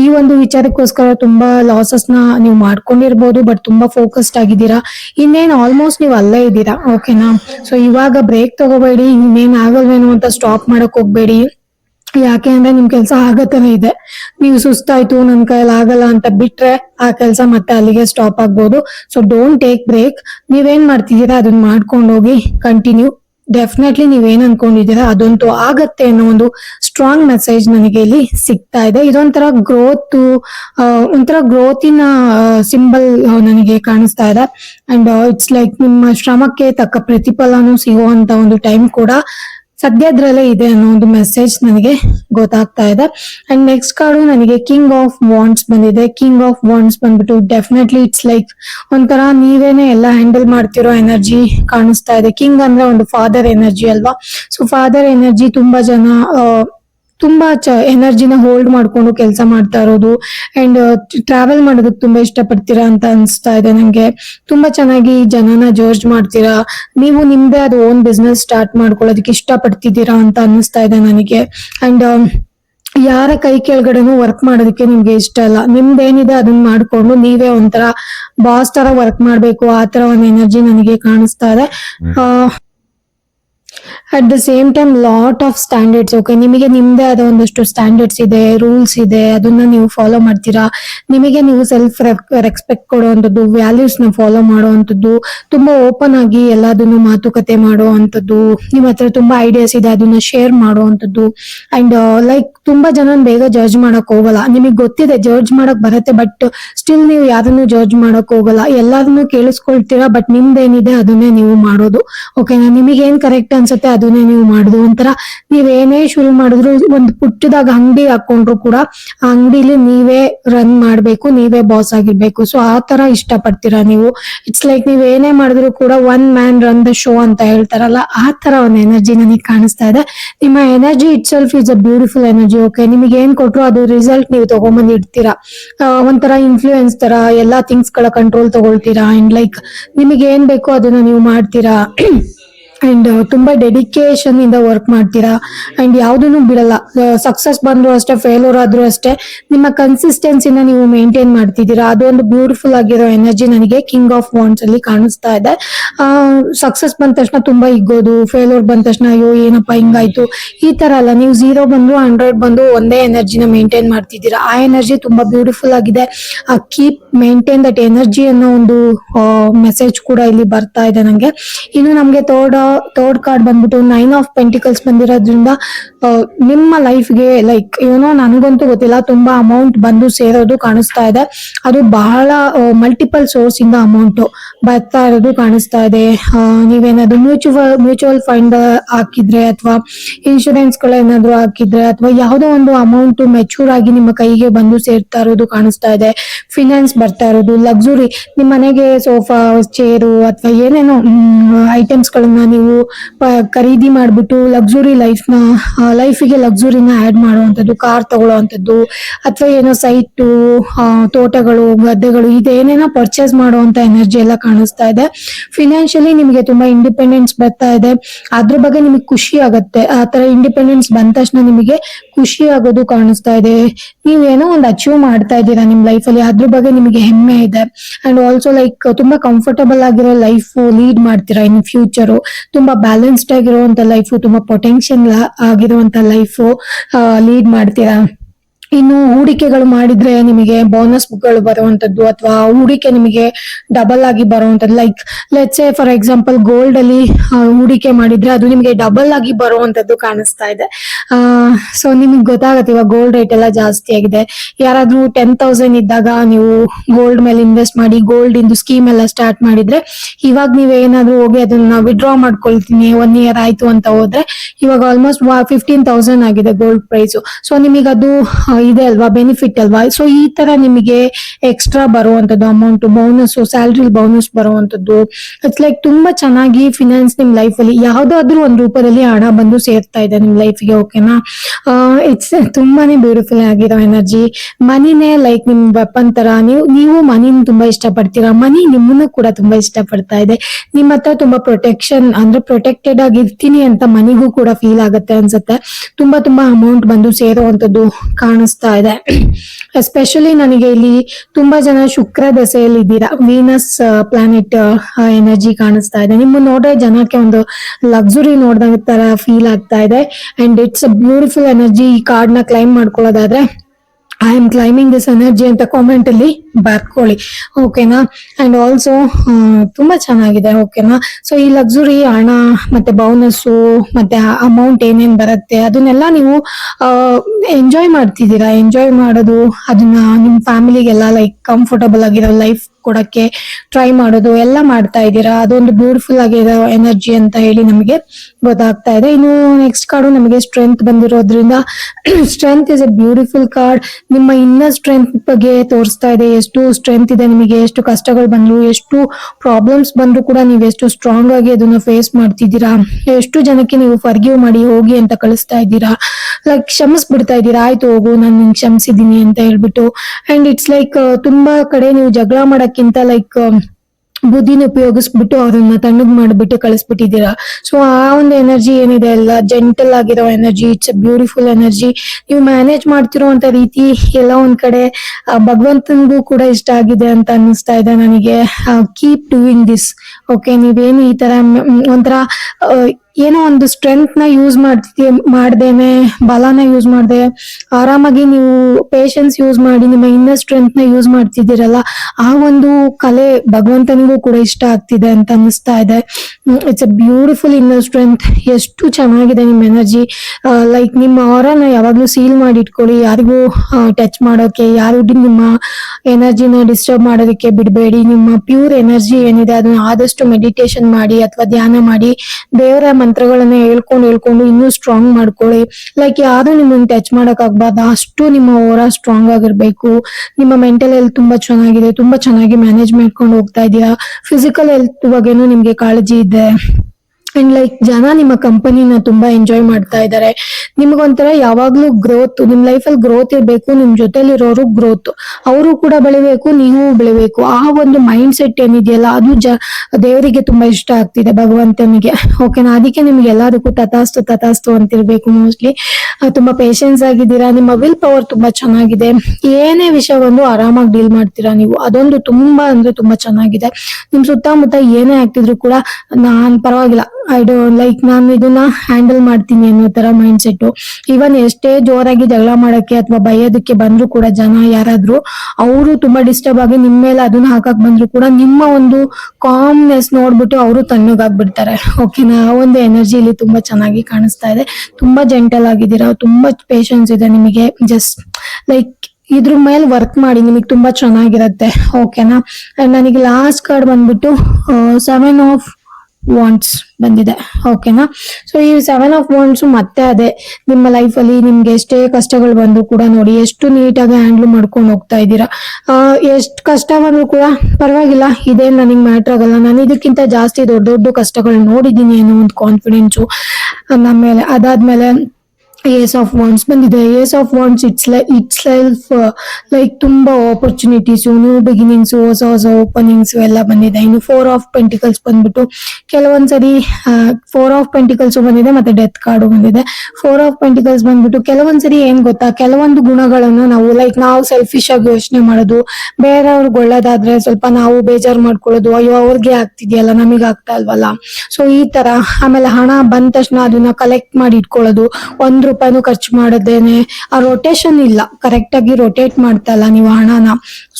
ಈ ಒಂದು ವಿಚಾರಕ್ಕೋಸ್ಕರ ತುಂಬಾ ಲಾಸಸ್ನ ನೀವು ಮಾಡ್ಕೊಂಡಿರ್ಬೋದು ಬಟ್ ತುಂಬಾ ಫೋಕಸ್ಡ್ ಆಗಿದ್ದೀರಾ. ಇನ್ನೇನು ಆಲ್ಮೋಸ್ಟ್ ನೀವು ಅಲ್ಲೇ ಇದ್ದೀರಾ ಓಕೆನಾ ಸೊ ಇವಾಗ ಬ್ರೇಕ್ ತಗೋಬೇಡಿ, ಇನ್ನೇನ್ ಆಗಲ್ವೇನೋ ಅಂತ ಸ್ಟಾಪ್ ಮಾಡಕ್ ಹೋಗ್ಬೇಡಿ. ಯಾಕೆ ಅಂದ್ರೆ ನಿಮ್ ಕೆಲಸ ಆಗತ್ತನೇ ಇದೆ. ನೀವು ಸುಸ್ತಾಯ್ತು, ನನ್ ಕೈಯಲ್ಲಿ ಆಗಲ್ಲ ಅಂತ ಬಿಟ್ರೆ ಆ ಕೆಲಸ ಮತ್ತೆ ಅಲ್ಲಿಗೆ ಸ್ಟಾಪ್ ಆಗ್ಬೋದು. ಸೊ ಡೋಂಟ್ ಟೇಕ್ ಬ್ರೇಕ್ ನೀವೇನ್ ಮಾಡ್ತಿದ್ದೀರಾ? ಅದನ್ನ ಮಾಡ್ಕೊಂಡು ಹೋಗಿ ಕಂಟಿನ್ಯೂ ಡೆಫಿನೆಟ್ಲಿ ನೀವೇನ್ ಅನ್ಕೊಂಡಿದ್ದೀರಾ? ಅದಂತೂ ಆಗತ್ತೆ ಅನ್ನೋ ಒಂದು ಸ್ಟ್ರಾಂಗ್ ಮೆಸೇಜ್ ನನಗೆ ಇಲ್ಲಿ ಸಿಗ್ತಾ ಇದೆ. ಇದೊಂಥರ ಗ್ರೋತ್ ಒಂಥರ ಗ್ರೋತಿನ ಸಿಂಬಲ್ ನನಗೆ ಕಾಣಿಸ್ತಾ ಇದೆ. ಅಂಡ್ ಇಟ್ಸ್ ಲೈಕ್ ನಿಮ್ಮ ಶ್ರಮಕ್ಕೆ ತಕ್ಕ ಪ್ರತಿಫಲನೂ ಸಿಗುವಂತ ಒಂದು ಟೈಮ್ ಕೂಡ ಸದ್ಯದ್ರಲ್ಲೇ ಇದೆ ಅನ್ನೋ ಒಂದು ಮೆಸೇಜ್ ನನಗೆ ಗೊತ್ತಾಗ್ತಾ ಇದೆ. ಅಂಡ್ ನೆಕ್ಸ್ಟ್ ಕಾರ್ಡು ನನಗೆ ಕಿಂಗ್ ಆಫ್ ವಾಂಡ್ಸ್ ಬಂದಿದೆ. ಕಿಂಗ್ ಆಫ್ ವಾಂಡ್ಸ್ ಬಂದ್ಬಿಟ್ಟು ಡೆಫಿನೆಟ್ಲಿ ಇಟ್ಸ್ ಲೈಕ್ ಒಂಥರ ನೀವೇನೆ ಎಲ್ಲ ಹ್ಯಾಂಡಲ್ ಮಾಡ್ತಿರೋ ಎನರ್ಜಿ ಕಾಣಿಸ್ತಾ ಇದೆ. ಕಿಂಗ್ ಅಂದ್ರೆ ಒಂದು ಫಾದರ್ ಎನರ್ಜಿ ಅಲ್ವಾ? ಸೊ ಫಾದರ್ ಎನರ್ಜಿ ತುಂಬಾ ಜನ ತುಂಬಾ ಚ ಎನರ್ಜಿನ ಹೋಲ್ಡ್ ಮಾಡ್ಕೊಂಡು ಕೆಲಸ ಮಾಡ್ತಾ ಇರೋದು. ಅಂಡ್ ಟ್ರಾವೆಲ್ ಮಾಡೋದಕ್ಕೆ ತುಂಬಾ ಇಷ್ಟಪಡ್ತೀರಾ ಅಂತ ಅನ್ಸ್ತಾ ಇದೆ ನಂಗೆ. ತುಂಬಾ ಚೆನ್ನಾಗಿ ಜನನ ಜರ್ಜ್ ಮಾಡ್ತೀರಾ. ನೀವು ನಿಮ್ದೇ ಅದು ಓನ್ ಬಿಸ್ನೆಸ್ ಸ್ಟಾರ್ಟ್ ಮಾಡ್ಕೊಳ್ಳೋದಕ್ಕೆ ಇಷ್ಟಪಡ್ತಿದ್ದೀರಾ ಅಂತ ಅನ್ನಿಸ್ತಾ ಇದೆ ನನಗೆ. ಅಂಡ್ ಯಾರ ಕೈ ಕೆಳಗಡೆನೂ ವರ್ಕ್ ಮಾಡೋದಕ್ಕೆ ನಿಮ್ಗೆ ಇಷ್ಟ ಇಲ್ಲ. ನಿಮ್ದೇನಿದೆ ಅದನ್ನ ಮಾಡ್ಕೊಂಡು ನೀವೇ ಒಂಥರ ಬಾಸ್ ತರ ವರ್ಕ್ ಮಾಡ್ಬೇಕು. ಆ ತರ ಒಂದು ಎನರ್ಜಿ ನನಗೆ ಕಾಣಿಸ್ತಾ ಇದೆ. At the same time lot of standards okay ನಿಮಗೆ ನಿಮ್ದೇ ಆದ ಒಂದಷ್ಟು ಸ್ಟ್ಯಾಂಡರ್ಡ್ಸ್ ಇದೆ ರೂಲ್ಸ್ ಇದೆ, ಅದನ್ನ ನೀವು ಫಾಲೋ ಮಾಡ್ತೀರಾ? ನಿಮಗೆ ನೀವು ಸೆಲ್ಫ್ ರೆಸ್ಪೆಕ್ಟ್ ಕೊಡುವಂಥದ್ದು ವ್ಯಾಲ್ಯೂಸ್ನ ಫಾಲೋ ಮಾಡುವಂಥದ್ದು, ತುಂಬಾ ಓಪನ್ ಆಗಿ ಎಲ್ಲದನ್ನು ಮಾತುಕತೆ ಮಾಡುವಂಥದ್ದು, ನಿಮ್ಮ ಹತ್ರ ತುಂಬಾ ಐಡಿಯಾಸ್ ಇದೆ, ಅದನ್ನ ಶೇರ್ ಮಾಡುವಂಥದ್ದು. ಅಂಡ್ ಲೈಕ್ ತುಂಬಾ ಜನ ಬೇಗ ಜಡ್ಜ್ ಮಾಡಕ್ ಹೋಗಲ್ಲ. ನಿಮಗೆ ಗೊತ್ತಿದೆ ಜಡ್ಜ್ ಮಾಡಕ್ ಬರುತ್ತೆ ಬಟ್ ಸ್ಟಿಲ್ ನೀವು ಯಾರನ್ನು ಜಡ್ಜ್ ಮಾಡಕ್ ಹೋಗಲ್ಲ. ಎಲ್ಲಾರನ್ನು ಕೇಳಿಸ್ಕೊಳ್ತೀರಾ ಬಟ್ ನಿಮ್ದೇನಿದೆ, ಅದನ್ನೇ ನೀವು ಮಾಡೋದು. ಓಕೆನಾ ನಿಮಗೆ ಏನ್ ಕರೆಕ್ಟ್ ಅನ್ಸುತ್ತೆ ಅದನ್ನೇ ನೀವು ಮಾಡುದು. ಒಂಥರ ನೀವೇನೇ ಶುರು ಮಾಡಿದ್ರು ಒಂದು ಪುಟ್ಟದಾಗ ಅಂಗಡಿ ಹಾಕೊಂಡ್ರು ಕೂಡ ಆ ಅಂಗಡಿಲಿ ನೀವೇ ರನ್ ಮಾಡ್ಬೇಕು, ನೀವೇ ಬಾಸ್ ಆಗಿರ್ಬೇಕು. ಸೊ ಆ ತರ ಇಷ್ಟಪಡ್ತೀರಾ ನೀವು? ಇಟ್ಸ್ ಲೈಕ್ ನೀವ್ ಏನೇ ಮಾಡಿದ್ರು ಕೂಡ one man run the show ಅಂತ ಹೇಳ್ತಾರಲ್ಲ, ಆ ತರ ಒಂದು ಎನರ್ಜಿ ನನಗೆ ಕಾಣಿಸ್ತಾ ಇದೆ. ನಿಮ್ಮ energy itself is a beautiful energy okay ನಿಮಗೆ ಏನ್ ಕೊಟ್ರು ಅದು ರಿಸಲ್ಟ್ ನೀವು ತಗೊಂಬಂದ್ ಇಡ್ತೀರಾ. ಒಂಥರ ಇನ್ಫ್ಲೂಯೆನ್ಸ್ ತರ ಎಲ್ಲಾ ಥಿಂಗ್ಸ್ಗಳ ಕಂಟ್ರೋಲ್ ತಗೊಳ್ತೀರಾ? ಅಂಡ್ ಲೈಕ್ ನಿಮಗೆ ಏನ್ ಬೇಕೋ ಅದನ್ನ ನೀವು ಮಾಡ್ತೀರಾ? ಅಂಡ್ ತುಂಬಾ ಡೆಡಿಕೇಶನ್ ಇಂದ ವರ್ಕ್ ಮಾಡ್ತೀರಾ? ಅಂಡ್ ಯಾವ್ದನ್ನು ಬಿಡಲ್ಲ. ಸಕ್ಸಸ್ ಬಂದ್ರು ಅಷ್ಟೇ ಫೇಲ್ಯೂರ್ ಆದ್ರೂ ಅಷ್ಟೇ, ನಿಮ್ಮ ಕನ್ಸಿಸ್ಟೆನ್ಸಿನ ನೀವು ಮೇಂಟೈನ್ ಮಾಡ್ತಿದ್ದೀರಾ? ಅದೊಂದು ಬ್ಯೂಟಿಫುಲ್ ಆಗಿರೋ ಎನರ್ಜಿ ನನಗೆ ಕಿಂಗ್ ಆಫ್ ವಾಂಡ್ಸ್ ಅಲ್ಲಿ ಕಾಣಿಸ್ತಾ ಇದೆ. ಸಕ್ಸಸ್ ಬಂದ ತಕ್ಷಣ ತುಂಬಾ ಇಗ್ಗೋದು ಫೇಲ್ಯೂರ್ ಬಂದ ತಕ್ಷಣ ಅಯ್ಯೋ, ಏನಪ್ಪ ಹಿಂಗಾಯ್ತು? ಈ ತರ ಅಲ್ಲ, ನೀವು ಝೀರೋ ಬಂದು ಹಂಡ್ರೆಡ್ ಬಂದು ಒಂದೇ ಎನರ್ಜಿನ ಮೇಂಟೈನ್ ಮಾಡ್ತಿದ್ದೀರಾ? ಆ ಎನರ್ಜಿ ತುಂಬಾ ಬ್ಯೂಟಿಫುಲ್ ಆಗಿದೆ. ಕೀಪ್ ಮೇಂಟೈನ್ ದಟ್ ಎನರ್ಜಿ ಅನ್ನೋ ಒಂದು ಮೆಸೇಜ್ ಕೂಡ ಇಲ್ಲಿ ಬರ್ತಾ ಇದೆ ನಂಗೆ. ಇನ್ನು ನಮ್ಗೆ ಥರ್ಡ್ ಥರ್ಡ್ ಕಾರ್ಡ್ ಬಂದ್ಬಿಟ್ಟು ನೈನ್ ಆಫ್ ಪೆಂಟಿಕಲ್ಸ್ ಬಂದಿರೋದ್ರಿಂದ ನಿಮ್ಮ ಲೈಫ್ಗೆ ಲೈಕ್ ಏನೋ ನನಗಂತೂ ಗೊತ್ತಿಲ್ಲ, ತುಂಬಾ ಅಮೌಂಟ್ ಬಂದು ಸೇರೋದು ಕಾಣಿಸ್ತಾ ಇದೆ. ಅದು ಬಹಳ ಮಲ್ಟಿಪಲ್ ಸೋರ್ಸ್ ಇಂದ ಅಮೌಂಟ್ ಬರ್ತಾ ಇರೋದು ಕಾಣಿಸ್ತಾ ಇದೆ. ನೀವೇನಾದ್ರು ಮ್ಯೂಚುವಲ್ ಮ್ಯೂಚುವಲ್ ಫಂಡ್ ಹಾಕಿದ್ರೆ ಅಥವಾ ಇನ್ಶೂರೆನ್ಸ್ ಗಳೇನಾದ್ರು ಹಾಕಿದ್ರೆ ಅಥವಾ ಯಾವುದೋ ಒಂದು ಅಮೌಂಟ್ ಮೆಚೂರ್ ಆಗಿ ನಿಮ್ಮ ಕೈಗೆ ಬಂದು ಸೇರ್ತಾ ಇರೋದು ಕಾಣಿಸ್ತಾ ಇದೆ. ಫಿನಾನ್ಸ್ ಬರ್ತಾ ಇರೋದು ಲಕ್ಸುರಿ ನಿಮ್ಮ ಮನೆಗೆ ಸೋಫಾ ಚೇರು ಅಥವಾ ಏನೇನೋ ಐಟಮ್ಸ್ ಗಳನ್ನ ನೀವು ಖರೀದಿ ಮಾಡ್ಬಿಟ್ಟು ಲಕ್ಸುರಿ ಲೈಫ್ನ ಲೈಫಿಗೆ ಲಕ್ಸುರಿನ ಆಡ್ ಮಾಡುವಂತದ್ದು ಕಾರ್ ತಗೊಳ್ಳುವಂತದ್ದು ಅಥವಾ ಏನೋ ಸೈಟು ತೋಟಗಳು, ಗದ್ದೆಗಳು ಇದೇನೇನೋ ಪರ್ಚೇಸ್ ಮಾಡುವಂತ ಎನರ್ಜಿ ಎಲ್ಲ ಕಾಣಿಸ್ತಾ ಇದೆ. ಫಿನಾನ್ಷಿಯಲಿ ನಿಮಗೆ ತುಂಬಾ ಇಂಡಿಪೆಂಡೆನ್ಸ್ ಬರ್ತಾ ಇದೆ. ಅದ್ರ ಬಗ್ಗೆ ನಿಮಗೆ ಖುಷಿ ಆಗುತ್ತೆ. ಆ ತರ ಇಂಡಿಪೆಂಡೆನ್ಸ್ ಬಂದ ತಕ್ಷಣ ನಿಮಗೆ ಖುಷಿ ಆಗೋದು ಕಾಣಿಸ್ತಾ ಇದೆ. ನೀವೇನೋ ಒಂದು ಅಚೀವ್ ಮಾಡ್ತಾ ಇದ್ದೀರಾ ನಿಮ್ ಲೈಫ್ ಅಲ್ಲಿ ಅದ್ರ ಬಗ್ಗೆ ನಿಮಗೆ ಹೆಮ್ಮೆ ಇದೆ. ಅಂಡ್ ಆಲ್ಸೋ ಲೈಕ್ ತುಂಬಾ ಕಂಫರ್ಟಬಲ್ ಆಗಿರೋ ಲೈಫ್ ಲೀಡ್ ಮಾಡ್ತೀರಾ ಇನ್ ಫ್ಯೂಚರ್ ತುಂಬಾ ಬ್ಯಾಲೆನ್ಸ್ಡ್ ಆಗಿರುವಂತ ಲೈಫ್ ತುಂಬಾ ಪೊಟೆನ್ಶಿಯಲ್ ಆಗಿರುವಂತ ಲೈಫು ಲೀಡ್ ಮಾಡ್ತೀರಾ? ಇನ್ನು ಹೂಡಿಕೆಗಳು ಮಾಡಿದ್ರೆ ನಿಮಗೆ ಬೋನಸ್ಗಳು ಬರುವಂತದ್ದು ಅಥವಾ ಹೂಡಿಕೆ ನಿಮಗೆ ಡಬಲ್ ಆಗಿ ಬರುವಂತದ್ದು. Like let's say for example gold ಅಲ್ಲಿ ಹೂಡಿಕೆ ಮಾಡಿದ್ರೆ ಅದು ನಿಮಗೆ ಡಬಲ್ ಆಗಿ ಬರುವಂತದ್ದು ಕಾಣಿಸ್ತಾ ಇದೆ. ಸೊ ನಿಮಗೆ ಗೊತ್ತಾಗತ್ತೆ ಇವಾಗ ಗೋಲ್ಡ್ ರೇಟ್ ಎಲ್ಲ ಜಾಸ್ತಿ ಆಗಿದೆ. ಯಾರಾದ್ರೂ ಟೆನ್ ತೌಸಂಡ್ ಇದ್ದಾಗ ನೀವು ಗೋಲ್ಡ್ ಮೇಲೆ ಇನ್ವೆಸ್ಟ್ ಮಾಡಿ ಗೋಲ್ಡ್ ಇಂದು ಸ್ಕೀಮ್ ಎಲ್ಲ ಸ್ಟಾರ್ಟ್ ಮಾಡಿದ್ರೆ, ಇವಾಗ ನೀವ್ ಏನಾದ್ರು ಹೋಗಿ ಅದನ್ನ ವಿಡ್ರಾ ಮಾಡ್ಕೊಳ್ತೀನಿ ಒನ್ ಇಯರ್ ಆಯ್ತು ಅಂತ ಹೋದ್ರೆ, ಇವಾಗ ಆಲ್ಮೋಸ್ಟ್ ಫಿಫ್ಟೀನ್ ತೌಸಂಡ್ ಆಗಿದೆ ಗೋಲ್ಡ್ ಪ್ರೈಸ್ ಸೊ ನಿಮಗೆ ಅದು ಇದೆ ಅಲ್ವಾ ಬೆನಿಫಿಟ್ ಅಲ್ವಾ? ಸೊ ಈ ತರ ನಿಮಗೆ ಎಕ್ಸ್ಟ್ರಾ ಬರುವಂತದ್ದು ಅಮೌಂಟ್ ಬೋನಸ್ ಸ್ಯಾಲ್ರಿ ಬೋನಸ್ ಬರುವಂತದ್ದು. ಇಟ್ಸ್ ಲೈಕ್ ತುಂಬಾ ಚೆನ್ನಾಗಿ ಫಿನಾನ್ಸ್ ನಿಮ್ ಲೈಫ್ ಅಲ್ಲಿ ಯಾವ್ದಾದ್ರು ಒಂದ್ ರೂಪದಲ್ಲಿ ಹಣ ಬಂದು ಸೇರ್ತಾ ಇದೆ ನಿಮ್ ಲೈಫ್ಗೆ ಓಕೆನಾ ಇಟ್ಸ್ ತುಂಬಾನೇ ಬ್ಯೂಟಿಫುಲ್ ಆಗಿರೋ ಎನರ್ಜಿ ಮನಿನೇ ಲೈಕ್ ನಿಮ್ ವೆಪನ್ ತರ. ನೀವು ನೀವು ಮನಿನ ತುಂಬಾ ಇಷ್ಟ ಇಷ್ಟಪಡ್ತೀರಾ? ಮನಿ ನಿಮ್ಮನ್ನು ಕೂಡ ತುಂಬಾ ಇಷ್ಟ ಪಡ್ತಾ ಇದೆ. ನಿಮ್ಮ ಹತ್ರ ತುಂಬಾ ಪ್ರೊಟೆಕ್ಷನ್ ಅಂದ್ರೆ ಪ್ರೊಟೆಕ್ಟೆಡ್ ಆಗಿರ್ತೀನಿ ಅಂತ ಮನಿಗೂ ಕೂಡ ಫೀಲ್ ಆಗುತ್ತೆ ಅನ್ಸುತ್ತೆ. ತುಂಬಾ ತುಂಬಾ ಅಮೌಂಟ್ ಬಂದು ಸೇರುವಂತದ್ದು ಕಾಣಿಸ್ತಾ ಇದೆ. ಎಸ್ಪೆಷಲಿ ನನಗೆ ಇಲ್ಲಿ ತುಂಬಾ ಜನ ಶುಕ್ರ ದಸೆಯಲ್ಲಿ ಇದ್ದೀರಾ. ವೀನಸ್ ಪ್ಲಾನೆಟ್ ಎನರ್ಜಿ ಕಾಣಿಸ್ತಾ ಇದೆ. ನಿಮ್ಮ ನೋಡೋ ಜನಕ್ಕೆ ಒಂದು ಲಕ್ಸುರಿ ನೋಡ್ದಂಗ ತರ ಫೀಲ್ ಆಗ್ತಾ ಇದೆ. And it's a beautiful energy ಈ ಕಾರ್ಡ್ನ claim ಮಾಡ್ಕೊಳ್ಳೋದಾದ್ರೆ. I am claiming this energy ಅಂತ ಕಾಮೆಂಟ್ ಅಲ್ಲಿ ಬರ್ಕೊಳ್ಳಿ ಓಕೆನಾ ಅಂಡ್ ಆಲ್ಸೋ ತುಂಬಾ ಚೆನ್ನಾಗಿದೆ ಓಕೆನಾ ಸೊ ಈ ಲಕ್ಸುರಿ ಹಣ, ಮತ್ತೆ ಬೋನಸ್ಸು ಮತ್ತೆ ಅಮೌಂಟ್ ಏನೇನ್ ಬರುತ್ತೆ, ಅದನ್ನೆಲ್ಲ ನೀವು ಎಂಜಾಯ್ ಮಾಡ್ತಿದ್ದೀರಾ? ಎಂಜಾಯ್ ಮಾಡೋದು, ಅದನ್ನ ನಿಮ್ ಫ್ಯಾಮಿಲಿಗೆಲ್ಲ ಲೈಕ್ ಕಂಫರ್ಟಬಲ್ ಆಗಿರೋ ಲೈಫ್ ಕೊಡಕ್ಕೆ ಟ್ರೈ ಮಾಡೋದು, ಎಲ್ಲ ಮಾಡ್ತಾ ಇದ್ದೀರಾ? ಅದೊಂದು ಬ್ಯೂಟಿಫುಲ್ ಆಗಿರೋ ಎನರ್ಜಿ ಅಂತ ಹೇಳಿ ನಮಗೆ ಗೊತ್ತಾಗ್ತಾ ಇದೆ. ಇನ್ನು ನೆಕ್ಸ್ಟ್ ಕಾರ್ಡು ನಮಗೆ ಸ್ಟ್ರೆಂತ್ ಬಂದಿರೋದ್ರಿಂದ strength is a beautiful card ನಿಮ್ಮ ಇನ್ನರ್ ಸ್ಟ್ರೆಂತ್ ಬಗ್ಗೆ ತೋರಿಸ್ತಾ ಇದೆ. ಎಷ್ಟು ಸ್ಟ್ರೆಂತ್ ಇದೆ ನಿಮಗೆ, ಎಷ್ಟು ಕಷ್ಟಗಳು ಬಂದ್ರು, ಎಷ್ಟು ಪ್ರಾಬ್ಲಮ್ಸ್ ಬಂದ್ರು ಕೂಡ ನೀವು ಎಷ್ಟು ಸ್ಟ್ರಾಂಗ್ ಆಗಿ ಅದನ್ನ ಫೇಸ್ ಮಾಡ್ತಿದ್ದೀರಾ? ಎಷ್ಟು ಜನಕ್ಕೆ ನೀವು ಫರ್ಗಿವ್ ಮಾಡಿ, ಹೋಗಿ ಅಂತ ಕಳಿಸ್ತಾ ಇದ್ದೀರಾ? ಲೈಕ್ ಕ್ಷಮಿಸ್ಬಿಡ್ತಾ ಇದ್ದೀರಾ? ಆಯ್ತು ಹೋಗು ನಾನು ನಿಂಗೆ ಕ್ಷಮಿಸಿದ್ದೀನಿ ಅಂತ ಹೇಳ್ಬಿಟ್ಟು. ಅಂಡ್ ಇಟ್ಸ್ ಲೈಕ್ ತುಂಬಾ ಕಡೆ ನೀವು ಜಗಳ ಮಾಡೋಕ್ಕಿಂತ ಲೈಕ್ ಬುದ್ಧಿನ ಉಪಯೋಗಿಸ್ಬಿಟ್ಟು ಅವ್ರನ್ನ ತಣ್ಣಗ್ ಮಾಡ್ಬಿಟ್ಟು ಕಳಿಸ್ಬಿಟ್ಟಿದ್ದೀರಾ. ಸೊ ಆ ಒಂದು ಎನರ್ಜಿ ಏನಿದೆ ಎಲ್ಲ ಜೆಂಟಲ್ ಆಗಿರೋ ಎನರ್ಜಿ ಇಟ್ಸ್ ಬ್ಯೂಟಿಫುಲ್ ಎನರ್ಜಿ. ನೀವು ಮ್ಯಾನೇಜ್ ಮಾಡ್ತಿರೋಂತ ರೀತಿ ಎಲ್ಲ ಒಂದ್ ಕಡೆ ಭಗವಂತನಿಗೂ ಕೂಡ ಇಷ್ಟ ಆಗಿದೆ ಅಂತ ಅನ್ನಿಸ್ತಾ ಇದೆ ನನಗೆ. ಕೀಪ್ ಡೂಯಿಂಗ್ ದಿಸ್ ಓಕೆ ನೀವೇನು ಈ ತರ ಒಂಥರ ಆ, ಏನೋ ಒಂದು ಸ್ಟ್ರೆಂತ್ನ ಯೂಸ್ ಮಾಡ್ತಿ ಮಾಡ್ದೇನೆ ಬಲನ ಯೂಸ್ ಮಾಡ್ದೆ. ಆರಾಮಾಗಿ ನೀವು ಪೇಶನ್ಸ್ ಯೂಸ್ ಮಾಡಿ, ನಿಮ್ಮ ಇನ್ನರ್ ಸ್ಟ್ರೆಂತ್ನ ಯೂಸ್ ಮಾಡ್ತಿದ್ದೀರಲ್ಲ, ಆ ಒಂದು ಕಲೆ ಭಗವಂತನಿಗೂ ಕೂಡ ಇಷ್ಟ ಆಗ್ತಿದೆ ಅಂತ ಅನ್ನಿಸ್ತಾ ಇದೆ. It's a beautiful inner strength ಎಷ್ಟು ಚೆನ್ನಾಗಿದೆ ನಿಮ್ಮ ಎನರ್ಜಿ ಲೈಕ್ ನಿಮ್ಮ ಆರನ ಯಾವಾಗ್ಲೂ ಸೀಲ್ ಮಾಡಿ ಇಟ್ಕೊಳ್ಳಿ. ಯಾರಿಗೂ ಟಚ್ ಮಾಡೋಕೆ, ಯಾರು ನಿಮ್ಮ ಎನರ್ಜಿನ ಡಿಸ್ಟರ್ಬ್ ಮಾಡೋದಕ್ಕೆ ಬಿಡಬೇಡಿ. ನಿಮ್ಮ ಪ್ಯೂರ್ ಎನರ್ಜಿ ಏನಿದೆ, ಅದನ್ನ ಆದಷ್ಟು ಮೆಡಿಟೇಷನ್ ಮಾಡಿ ಅಥವಾ ಧ್ಯಾನ ಮಾಡಿ. ದೇವರ ಮಂತ್ರಗಳನ್ನ ಹೇಳ್ಕೊಂಡು ಹೇಳ್ಕೊಂಡು ಇನ್ನೂ ಸ್ಟ್ರಾಂಗ್ ಮಾಡ್ಕೊಳ್ಳಿ. ಲೈಕ್ ಯಾರು ನಿಮ್ಮನ್ನ ಟಚ್ ಮಾಡಕ್ ಆಗ್ಬಾರ್ದು. ಅಷ್ಟು ನಿಮ್ಮ ಓರ ಸ್ಟ್ರಾಂಗ್ ಆಗಿರ್ಬೇಕು. ನಿಮ್ಮ ಮೆಂಟಲ್ ಹೆಲ್ತ್ ತುಂಬಾ ಚೆನ್ನಾಗಿದೆ. ತುಂಬಾ ಚೆನ್ನಾಗಿ ಮ್ಯಾನೇಜ್ ಮಾಡ್ಕೊಂಡು ಹೋಗ್ತಾ ಇದೀಯಾ. ಫಿಸಿಕಲ್ ಹೆಲ್ತ್ ಬಗ್ಗೆನೂ ನಿಮ್ಗೆ ಕಾಳಜಿ ಇದೆ. ಅಂಡ್ ಲೈಕ್ ಜನ ನಿಮ್ಮ ಕಂಪನಿನ ತುಂಬಾ ಎಂಜಾಯ್ ಮಾಡ್ತಾ ಇದ್ದಾರೆ ನಿಮ್ಗೊಂಥರ ಯಾವಾಗ್ಲೂ ಗ್ರೋತ್ ನಿಮ್ ಲೈಫಲ್ಲಿ ಗ್ರೋತ್ ಇರ್ಬೇಕು, ನಿಮ್ ಜೊತೆಲಿರೋರು ಗ್ರೋತ್ ಅವರು ಕೂಡ ಬೆಳಿಬೇಕು, ನೀವು ಬೆಳಿಬೇಕು. ಆ ಒಂದು ಮೈಂಡ್ ಸೆಟ್ ಏನಿದೆಯಲ್ಲ, ಅದು ಜ, ದೇವರಿಗೆ ತುಂಬಾ ಇಷ್ಟ ಆಗ್ತಿದೆ, ಭಗವಂತನಿಗೆ. ಓಕೆನಾ ಅದಕ್ಕೆ ನಿಮ್ಗೆ ಎಲ್ಲದಕ್ಕೂ ತಥಾಸ್ತು ತಥಾಸ್ತು ಅಂತಿರ್ಬೇಕು ಮೋಸ್ಟ್ಲಿ ತುಂಬಾ ಪೇಶನ್ಸ್ ಆಗಿದ್ದೀರಾ? ನಿಮ್ಮ ವಿಲ್ ಪವರ್ ತುಂಬಾ ಚೆನ್ನಾಗಿದೆ. ಏನೇ ವಿಷಯ ಬಂದು ಆರಾಮಾಗಿ ಡೀಲ್ ಮಾಡ್ತೀರಾ ನೀವು? ಅದೊಂದು ತುಂಬಾ ಅಂದ್ರೆ ತುಂಬಾ ಚೆನ್ನಾಗಿದೆ. ನಿಮ್ ಸುತ್ತಮುತ್ತ ಏನೇ ಆಗ್ತಿದ್ರು ಕೂಡ ನಾನ್ ಪರವಾಗಿಲ್ಲ. ಐ ಡೋ ಲೈಕ್ ನಾನು ಇದನ್ನ ಹ್ಯಾಂಡಲ್ ಮಾಡ್ತೀನಿ ಅನ್ನೋ ತರ ಮೈಂಡ್ ಸೆಟ್ ಇವನ್ ಎಷ್ಟೇ ಜೋರಾಗಿ ಜಗಳ ಮಾಡಕ್ಕೆ ಅಥವಾ ಬೈಯೋದಕ್ಕೆ ಬಂದ್ರು ಕೂಡ ಜನ ಯಾರಾದ್ರೂ ಅವರು ತುಂಬಾ ಡಿಸ್ಟರ್ಬ್ ಆಗಿ ನಿಮ್ ಮೇಲೆ ಅದನ್ನ ಹಾಕಕ್ ಬಂದ್ರು ಕೂಡ ನಿಮ್ಮ ಒಂದು ಕಾಮ್ನೆಸ್ ನೋಡ್ಬಿಟ್ಟು ಅವರು ತಣ್ಣಗಾಗ್ಬಿಡ್ತಾರೆ. ಓಕೆನಾ ಆ ಒಂದು ಎನರ್ಜಿ ಇಲ್ಲಿ ತುಂಬಾ ಚೆನ್ನಾಗಿ ಕಾಣಿಸ್ತಾ ಇದೆ. ತುಂಬಾ ಜೆಂಟಲ್ ಆಗಿದ್ದೀರಾ? ತುಂಬಾ ಪೇಷನ್ಸ್ ಇದೆ ನಿಮಗೆ. ಜಸ್ಟ್ ಲೈಕ್ ಇದ್ರ ಮೇಲೆ ವರ್ಕ್ ಮಾಡಿ ನಿಮಗೆ ತುಂಬಾ ಚೆನ್ನಾಗಿರತ್ತೆ. ಓಕೆನಾ ನನಗೆ ಲಾಸ್ಟ್ ಕಾರ್ಡ್ ಬಂದ್ಬಿಟ್ಟು ಸೆವೆನ್ ಆಫ್ ವಾಂಟ್ಸ್ ಬಂದಿದೆ. ಓಕೆನಾ ಸೊ ಈ ಸೆವೆನ್ ಆಫ್ ವಾಂಟ್ಸ್ ಮತ್ತೆ ಅದೇ ನಿಮ್ಮ ಲೈಫ್ ಅಲ್ಲಿ ನಿಮ್ಗೆ ಎಷ್ಟೇ ಕಷ್ಟಗಳು ಬಂದ್ರು ಕೂಡ ನೋಡಿ ಎಷ್ಟು ನೀಟಾಗಿ ಹ್ಯಾಂಡಲ್ ಮಾಡ್ಕೊಂಡು ಹೋಗ್ತಾ ಇದ್ದೀರಾ. ಎಷ್ಟು ಕಷ್ಟ ಬಂದ್ರು ಕೂಡ ಪರವಾಗಿಲ್ಲ. ಇದೇ ನನಗೆ ಮ್ಯಾಟರ್ ಆಗಲ್ಲ. ನಾನು ಇದಕ್ಕಿಂತ ಜಾಸ್ತಿ ದೊಡ್ಡ ದೊಡ್ಡ ಕಷ್ಟಗಳು ನೋಡಿದ್ದೀನಿ ಅನ್ನೋ ಒಂದು ಕಾನ್ಫಿಡೆನ್ಸು ನಮ್ಮ ಮೇಲೆ ಅದಾದ್ಮೇಲೆ ಏಸ್ ಆಫ್ ವಾಂಡ್ಸ್ ಬಂದಿದೆ. Ace of wands it's like it's life like ತುಂಬಾ ಆಪರ್ಚುನಿಟೀಸ್ ನ್ಯೂ ಬಿಗಿನಿಂಗ್ಸ್ ಹೊಸ ಹೊಸ ಓಪನಿಂಗ್ಸ್ ಎಲ್ಲ ಬಂದಿದೆ. ಇನ್ನು ಫೋರ್ ಆಫ್ ಪೆಂಟಿಕಲ್ಸ್ ಬಂದ್ಬಿಟ್ಟು ಕೆಲವೊಂದ್ಸರಿ ಫೋರ್ ಆಫ್ ಪೆಂಟಿಕಲ್ಸ್ ಬಂದಿದೆ ಮತ್ತೆ ಡೆತ್ ಕಾರ್ಡು ಬಂದಿದೆ. ಫೋರ್ ಆಫ್ ಪೆಂಟಿಕಲ್ಸ್ ಬಂದ್ಬಿಟ್ಟು ಕೆಲವೊಂದ್ಸರಿ ಏನ್ ಗೊತ್ತಾ? ಕೆಲವೊಂದು ಗುಣಗಳನ್ನು ನಾವು ಲೈಕ್ ನಾವು ಸೆಲ್ಫಿಶ್ ಆಗಿ ಯೋಚನೆ ಮಾಡೋದು, ಬೇರೆಯವ್ರಿಗೆ ಒಳ್ಳೇದಾದ್ರೆ ಸ್ವಲ್ಪ ನಾವು ಬೇಜಾರು ಮಾಡ್ಕೊಳ್ಳೋದು, ಅಯ್ಯೋ, ಅವ್ರಿಗೆ ಆಗ್ತಿದೆಯಲ್ಲ, ನಮಗೆ ಆಗ್ತಾ ಇಲ್ವಲ್ಲ? ಸೊ ಈ ತರ ಆಮೇಲೆ ಹಣ ಬಂದ ತಕ್ಷಣ ಅದನ್ನ ಕಲೆಕ್ಟ್ ಮಾಡಿ ಇಟ್ಕೊಳ್ಳೋದು, ಒಂದ್ ರೂಪಾಯಿನೂ ಖರ್ಚು ಮಾಡದೇನೆ. ಆ ರೊಟೇಷನ್ ಇಲ್ಲ. ಕರೆಕ್ಟ್ ಆಗಿ ರೊಟೇಟ್ ಮಾಡ್ತಲ್ಲ ನೀವು ಹಣನ.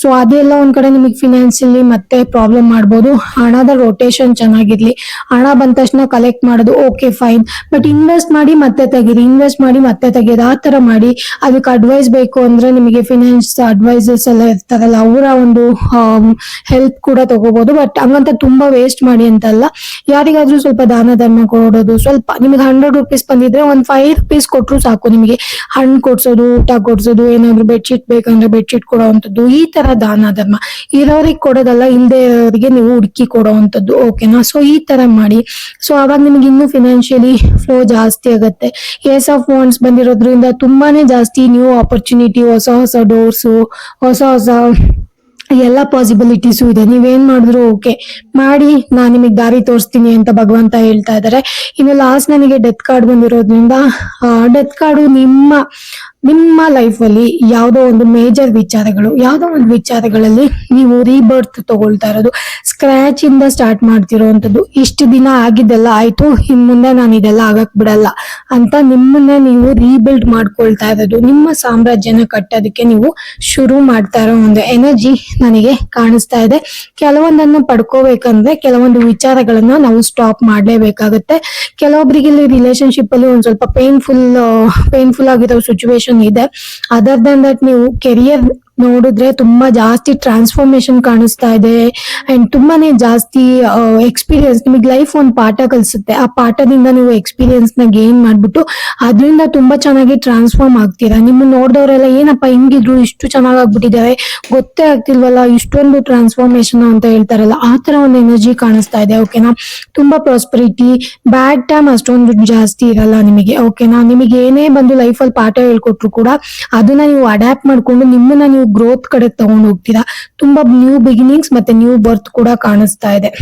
ಸೊ ಅದೆಲ್ಲ ಒಂದ್ ಕಡೆ ನಿಮಗೆ ಫಿನಾನ್ಸಿಯಲಿ ಮತ್ತೆ ಪ್ರಾಬ್ಲಮ್ ಮಾಡ್ಬೋದು. ಹಣದ ರೊಟೇಷನ್ ಚೆನ್ನಾಗಿರ್ಲಿ. ಹಣ ಬಂದ ತಕ್ಷಣ ಕಲೆಕ್ಟ್ ಮಾಡೋದು ಓಕೆ ಫೈನ್ ಬಟ್ ಇನ್ವೆಸ್ಟ್ ಮಾಡಿ ಮತ್ತೆ ತೆಗೀರಿ. ಇನ್ವೆಸ್ಟ್ ಮಾಡಿ ಮತ್ತೆ ತೆಗೀರಿ. ಆ ತರ ಮಾಡಿ. ಅದಕ್ಕೆ ಅಡ್ವೈಸ್ ಬೇಕು ಅಂದ್ರೆ ನಿಮಗೆ ಫಿನಾನ್ಸ್ ಅಡ್ವೈಸರ್ಸ್ ಎಲ್ಲ ಇರ್ತಾರಲ್ಲ, ಅವರ ಒಂದು ಹೆಲ್ಪ್ ಕೂಡ ತಗೋಬಹುದು ಬಟ್ ಹಂಗಂತ ತುಂಬಾ ವೇಸ್ಟ್ ಮಾಡಿ ಅಂತಲ್ಲ ಯಾರಿಗಾದ್ರೂ ಸ್ವಲ್ಪ ದಾನ ಧರ್ಮ ಕೊಡೋದು, ಸ್ವಲ್ಪ ನಿಮಗೆ ಹಂಡ್ರೆಡ್ ರುಪೀಸ್ ಬಂದಿದ್ರೆ ಒಂದ್ ಫೈವ್ ರುಪೀಸ್ ಕೊಟ್ರು ಸಾಕು ನಿಮಗೆ. ಹಣ್ಣು ಕೊಡ್ಸೋದು, ಊಟ ಕೊಡ್ಸೋದು, ಏನಾದ್ರು ಬೆಡ್ಶೀಟ್ ಬೇಕಂದ್ರೆ ಬೆಡ್ಶೀಟ್ ಕೊಡೋವಂಥದ್ದು, ಈ ತರ ದಾನ ಧರ್ಮ. ಇರೋರಿಗೆ ಕೊಡೋದಲ್ಲ ಇಲ್ಲದೆ ಇರೋರಿಗೆ ನೀವು ಹುಡುಕಿ ಕೊಡೋವಂಥದ್ದು ಓಕೆನಾ ಸೊ ಈ ತರ ಮಾಡಿ. ಸೊ ಅವಾಗ ನಿಮ್ಗೆ ಇನ್ನೂ ಫಿನಾನ್ಷಿಯಲಿ ಫ್ಲೋ ಜಾಸ್ತಿ ಆಗುತ್ತೆ. ಏಸ್ ಆಫ್ ವಾಂಡ್ಸ್ ಬಂದಿರೋದ್ರಿಂದ ತುಂಬಾನೇ ಜಾಸ್ತಿ ನ್ಯೂ ಆಪರ್ಚುನಿಟಿ ಹೊಸ ಹೊಸ ಡೋರ್ಸು ಹೊಸ ಹೊಸ ಎಲ್ಲ ಪಾಸಿಬಿಲಿಟೀಸು ಇದೆ. ನೀವೇನ್ ಮಾಡಿದ್ರು ಓಕೆ ಮಾಡಿ, ನಾನು ನಿಮಗೆ ದಾರಿ ತೋರಿಸ್ತೀನಿ ಅಂತ ಭಗವಂತ ಹೇಳ್ತಾ ಇದ್ದಾರೆ ಇನ್ನು ಲಾಸ್ಟ್ ನನಗೆ ಡೆತ್ ಕಾರ್ಡ್ ಬಂದಿರೋದ್ರಿಂದ ಡೆತ್ ಕಾರ್ಡು ನಿಮ್ಮ ನಿಮ್ಮ ಲೈಫ್ ಅಲ್ಲಿ ಯಾವುದೋ ಒಂದು ಮೇಜರ್ ವಿಚಾರಗಳು, ಯಾವುದೋ ಒಂದು ವಿಚಾರಗಳಲ್ಲಿ ನೀವು ರೀಬರ್ತ್ ತಗೊಳ್ತಾ ಇರೋದು ಸ್ಕ್ರಾಚ್ ಇಂದ ಸ್ಟಾರ್ಟ್ ಮಾಡ್ತಿರೋವಂಥದ್ದು ಇಷ್ಟು ದಿನ ಆಗಿದ್ದೆಲ್ಲ ಆಯ್ತು, ಇನ್ ಮುಂದೆ ನಾನು ಇದೆಲ್ಲ ಆಗಕ್ ಬಿಡಲ್ಲ ಅಂತ ನಿಮ್ಮನ್ನ ನೀವು ರೀಬಿಲ್ಡ್ ಮಾಡ್ಕೊಳ್ತಾ ಇರೋದು, ನಿಮ್ಮ ಸಾಮ್ರಾಜ್ಯನ ಕಟ್ಟೋದಕ್ಕೆ ನೀವು ಶುರು ಮಾಡ್ತಾ ಇರೋ ಒಂದು ಎನರ್ಜಿ ನನಗೆ ಕಾಣಿಸ್ತಾ ಇದೆ. ಕೆಲವೊಂದನ್ನು ಪಡ್ಕೋಬೇಕಂದ್ರೆ ಕೆಲವೊಂದು ವಿಚಾರಗಳನ್ನ ನಾವು ಸ್ಟಾಪ್ ಮಾಡಲೇಬೇಕಾಗುತ್ತೆ. ಕೆಲವೊಬ್ಬರಿಗೆ ಇಲ್ಲಿ ರಿಲೇಶನ್ಶಿಪ್ ಅಲ್ಲಿ ಒಂದ್ ಸ್ವಲ್ಪ ಪೇನ್ಫುಲ್ ಪೇನ್ಫುಲ್ ಆಗಿರೋ ಸಿಚುವೇಶನ್ ಇದೆ ಅದರ್ ದನ್ ದಟ್ ನೀವು ಕೆರಿಯರ್ ನೋಡಿದ್ರೆ ತುಂಬಾ ಜಾಸ್ತಿ ಟ್ರಾನ್ಸ್ಫಾರ್ಮೇಶನ್ ಕಾಣಿಸ್ತಾ ಇದೆ. ಅಂಡ್ ತುಂಬಾನೇ ಜಾಸ್ತಿ ಎಕ್ಸ್ಪೀರಿಯನ್ಸ್ ನಿಮಗೆ ಲೈಫ್ ಒಂದು ಪಾಠ ಕಲಿಸುತ್ತೆ. ಆ ಪಾಠದಿಂದ ನೀವು ಎಕ್ಸ್ಪೀರಿಯನ್ಸ್ನ ಗೇನ್ ಮಾಡ್ಬಿಟ್ಟು ಅದರಿಂದ ತುಂಬಾ ಚೆನ್ನಾಗಿ ಟ್ರಾನ್ಸ್ಫಾರ್ಮ್ ಆಗ್ತೀರಾ? ನಿಮ್ಮ ನೋಡಿದವರೆಲ್ಲ ಏನಪ್ಪ ಹಿಂಗಿದ್ರು ಇಷ್ಟು ಚೆನ್ನಾಗ್ ಆಗ್ಬಿಟ್ಟಿದ್ದಾರೆ ಗೊತ್ತೇ ಆಗ್ತಿಲ್ವಲ್ಲ, ಇಷ್ಟೊಂದು ಟ್ರಾನ್ಸ್ಫಾರ್ಮೇಶನ್ ಅಂತ ಹೇಳ್ತಾರಲ್ಲ, ಆ ತರ ಒಂದು ಎನರ್ಜಿ ಕಾಣಿಸ್ತಾ ಇದೆ ಓಕೆನಾ ತುಂಬಾ ಪ್ರಾಸ್ಪರಿಟಿ ಬ್ಯಾಡ್ ಟೈಮ್ ಅಷ್ಟೊಂದು ಜಾಸ್ತಿ ಇರಲ್ಲ ನಿಮಗೆ ಓಕೆನಾ ನಿಮಗೆ ಏನೇ ಬಂದು ಲೈಫಲ್ಲಿ ಪಾಠ ಹೇಳ್ಕೊಟ್ರು ಕೂಡ, ಅದನ್ನ ನೀವು ಅಡಾಪ್ಟ್ ಮಾಡ್ಕೊಂಡು ನಿಮ್ಮನ್ನ ನೀವು ಗ್ರೋತ್ ಕಡೆ ತಗೊಂಡು ಹೋಗ್ತೀರಾ? ತುಂಬಾ ನ್ಯೂ ಬಿಗಿನಿಂಗ್ಸ್ ಮತ್ತೆ ನ್ಯೂ ಬರ್ತ್ ಕೂಡ ಕಾಣಿಸ್ತಾ ಇದೆ.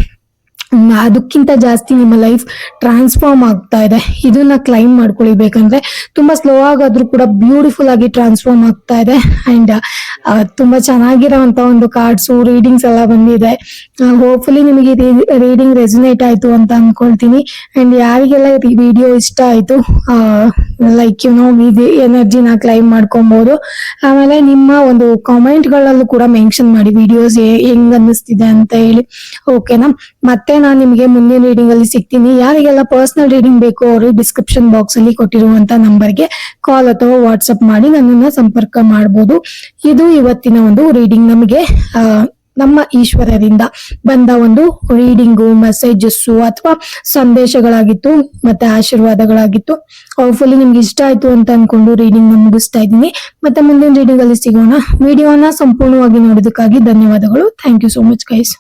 ಅದಕ್ಕಿಂತ ಜಾಸ್ತಿ ನಿಮ್ಮ ಲೈಫ್ ಟ್ರಾನ್ಸ್ಫಾರ್ಮ್ ಆಗ್ತಾ ಇದೆ. ಇದನ್ನ ಕ್ಲೈಮ್ ಮಾಡ್ಕೊಳ್ಬೇಕಂದ್ರೆ ತುಂಬಾ ಸ್ಲೋ ಆಗಾದ್ರೂ ಕೂಡ ಬ್ಯೂಟಿಫುಲ್ ಆಗಿ ಟ್ರಾನ್ಸ್ಫಾರ್ಮ್ ಆಗ್ತಾ ಇದೆ. ಅಂಡ್ ತುಂಬಾ ಚೆನ್ನಾಗಿರೋಂತ ಒಂದು ಕಾರ್ಡ್ಸ್ ರೀಡಿಂಗ್ಸ್ ಎಲ್ಲ ಬಂದಿದೆ. ಹೋಪ್ಫುಲಿ ನಿಮಗೆ ರೀಡಿಂಗ್ ರೆಸಿನೇಟ್ ಆಯ್ತು ಅಂತ ಅನ್ಕೊಳ್ತೀನಿ. ಅಂಡ್ ಯಾರಿಗೆಲ್ಲ ವಿಡಿಯೋ ಇಷ್ಟ ಆಯ್ತು ಲೈಕ್ ಯು ನೋ ಇದು ಎನರ್ಜಿನ ಕ್ಲೈಮ್ ಮಾಡ್ಕೊಬಹುದು ಆಮೇಲೆ ನಿಮ್ಮ ಒಂದು ಕಾಮೆಂಟ್ ಗಳಲ್ಲೂ ಕೂಡ ಮೆನ್ಷನ್ ಮಾಡಿ ವಿಡಿಯೋಸ್ ಹೆಂಗ್ ಅನ್ನಿಸ್ತಿದೆ ಅಂತ ಹೇಳಿ. ಓಕೆನಾ ಮತ್ತೆ ನಾನು ನಿಮಗೆ ಮುಂದಿನ ರೀಡಿಂಗ್ ಅಲ್ಲಿ ಸಿಗ್ತೀನಿ. ಯಾರಿಗೆಲ್ಲ ಪರ್ಸನಲ್ ರೀಡಿಂಗ್ ಬೇಕು ಅವರು ಡಿಸ್ಕ್ರಿಪ್ಷನ್ ಬಾಕ್ಸ್ ಅಲ್ಲಿ ಕೊಟ್ಟಿರುವಂತ ನಂಬರ್ಗೆ ಕಾಲ್ ಅಥವಾ ವಾಟ್ಸ್ಆಪ್ ಮಾಡಿ ನನ್ನನ್ನ ಸಂಪರ್ಕ ಮಾಡಬಹುದು ಇದು ಇವತ್ತಿನ ಒಂದು ರೀಡಿಂಗ್ ನಮಗೆ ನಮ್ಮ ಈಶ್ವರರಿಂದ ಬಂದ ಒಂದು ರೀಡಿಂಗು ಮೆಸೇಜಸ್ಸು ಅಥವಾ ಸಂದೇಶಗಳಾಗಿತ್ತು, ಮತ್ತೆ ಆಶೀರ್ವಾದಗಳಾಗಿತ್ತು. ಹೋಪ್ಫುಲಿ ನಿಮ್ಗೆ ಇಷ್ಟ ಆಯ್ತು ಅಂತ ಅನ್ಕೊಂಡು ರೀಡಿಂಗ್ ಮುಗಿಸ್ತಾ ಇದ್ದೀನಿ. ಮತ್ತೆ ಮುಂದಿನ ರೀಡಿಂಗ್ ಅಲ್ಲಿ ಸಿಗೋಣ. ವಿಡಿಯೋನ ಸಂಪೂರ್ಣವಾಗಿ ನೋಡೋದಕ್ಕಾಗಿ ಧನ್ಯವಾದಗಳು. Thank you so much guys